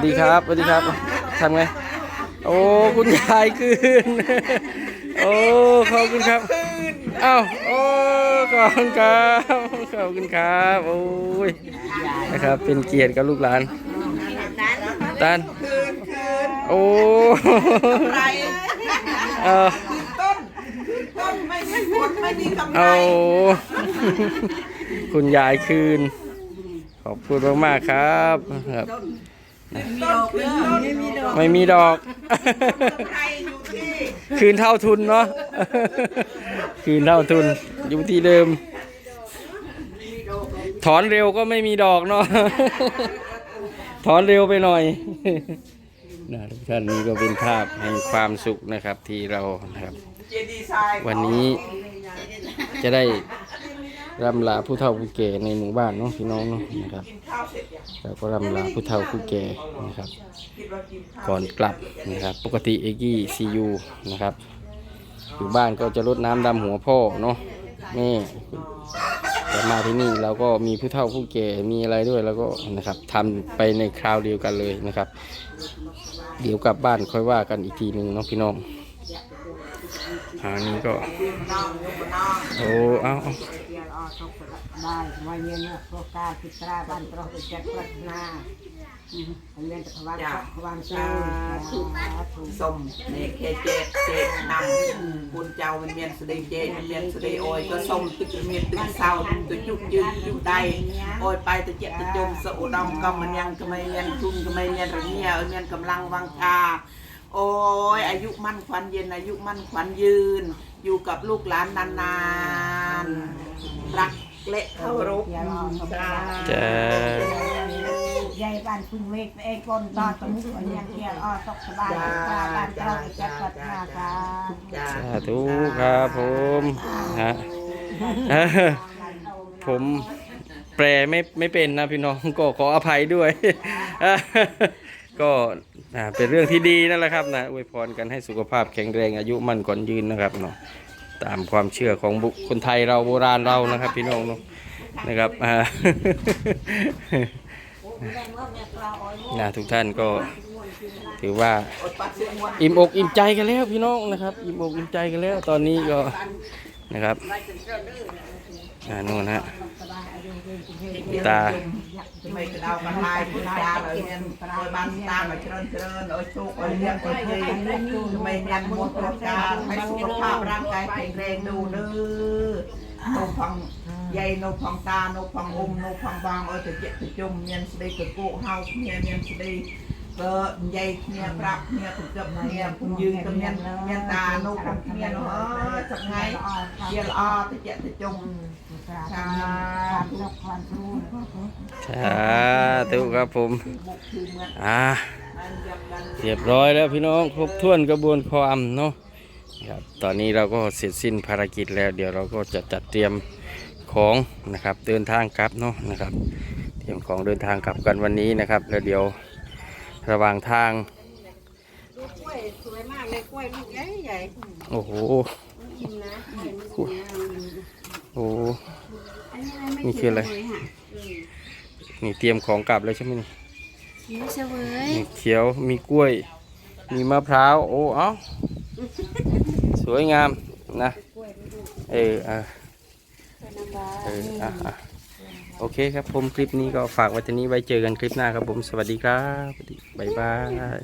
วัสดีครับสวัสดีครับทำไง โอ้คุณยายคืน โอ้ขอบคุณครับเอ้าโอ้ขอบคุณครับขอบคุณครับโอ้ยนะครับ เป็นเกียรติกับลูกหลานตานโอ้ไรเออต้นต้นไม่มีผลไม่มีกำไรเอาคุณยายคืน ขอบคุณมากๆครับครับ ต้นคือต้นไม่มีดอกไม่มีดอกกำไรอยู่ที่คืนเท่าทุนเนาะ คืนเท่าทุนอยู่ที่เดิม ถอนเร็วก็ไม่มีดอกเนาะ ถอนเร็วไปหน่อยนะทุกท่านนี่ก็เป็นภาพแห่งความสุขนะครับที่เรานะครับ เจดีไซน์วันนี้จะได้ รำลาผู้เฒ่าผู้แก่ในหมู่บ้านเนาะพี่น้องเนาะนะครับกินข้าวเสร็จยังเราก็รำลาผู้เฒ่าผู้แก่นะครับ คิดว่ากินข้าวก่อนกลับนะครับ ปกติเอกี้ซียูนะครับ อยู่บ้านก็จะรดน้ำดำหัวพ่อเนาะนี่แต่มาที่นี่เราก็มีผู้เฒ่าผู้แก่มีอะไรด้วยแล้วก็นะครับทำไปในคราวเดียวกันเลยนะครับ เดี๋ยวกลับบ้านค่อยว่ากันอีกทีหนึ่งเนาะพี่น้องอันนี้ก็น้องยกมาน้องโอ้ เอา เอาได้มาเย็นโปรกาคิตราบ้านตรอกเจ็ดปรัชนาอันนี้ตะวันตะวันสูงส้มนี่เคเจเจนำบุญเจ้ามันเมียนสเดเจมันเมียนสเดโอยก็ส้มตึกเมียนตึกเศร้าตึกจุกยืนจุกใดโอยไปตะเจ็ดตะจมสะอุดมก็มันยังก็ไม่เมียนทุนก็ไม่เมียนระเงียเมียนกำลังวังชาโอ้ยอายุมั่นขวัญเย็นอายุมั่นขวัญยืน อยู่กับลูกหลานนานๆ รักและเคารพจะยายบ้านพึ่งเวกเอ้คนตอนตมุกยังเกียร์อ้อตกสบายบ้านตรอกเจ็ดปรัชนาค่ะจ้าสาธุครับผมฮะผมแปลไม่ไม่เป็นนะพี่น้องก็ขออภัยด้วยก็อ่าเป็นเรื่องที่ดีนั่นแหละครับนะอวยพรกันให้สุขภาพแข็งแรงอายุมั่นขวัญยืนนะครับเนาะ ตามความเชื่อของคนไทยเราโบราณเรานะครับพี่น้องนะครับอ่านะทุกท่านก็ถือว่าอิ่มอกอิ่มใจกันแล้วพี่น้องนะครับ อิ่มอกอิ่มใจกันแล้วตอนนี้ก็นะครับ อ่านู่นฮะตา ไม่กระดาวกันลายพุทธาเลยเนี่ยโดยบ้านตามาเจริญเจริญโอ้ยโชคโอ้ยเลี้ยงโอ้ยเฮยไม่ยันมดประการให้สุขภาพร่างกายแข็งแรงดูเด้อนกพังใหญ่นกพังตานกพังอมนกพังบางโอ้ยตะเจ็ดตะจุ่มเมียนสดีตะโกเฮาเมียเมียนสดีก็ใหญ่เมียปรับเมียถึงกับเมียคุณยืนกับเมียนเมียนตานกพังเมียนเออจังไงเยี่ยอ้อตะเจ็ดตะจุ่ม ความรักความรู้สาธุครับผมอ่าเรียบร้อยแล้วพี่น้องครบถ้วนกระบวนความเนาะครับตอนนี้เราก็เสร็จสิ้นภารกิจแล้ว เดี๋ยวเราก็จะจัดเตรียมของนะครับเดินทางกลับเนาะนะครับ เตรียมของเดินทางกลับกันวันนี้นะครับ แล้วเดี๋ยวระหว่างทางกล้วยสวยมากเลยกล้วยลูกใหญ่ใหญ่โอ้โหอิ่มนะโอ้ นี่คืออะไรนี่เตรียมของกลับเลยใช่ไหมนี่นี่เสวยมีเขียวมีกล้วย มีมะพร้าวโอ้เอ้าสวยงามนะเอออะเอออะอะโอเคครับผมคลิปนี้ก็ฝากไว้ที่นี้ไว้เจอกันคลิปหน้าครับผมสวัสดีครับสวัสดีบ๊ายบาย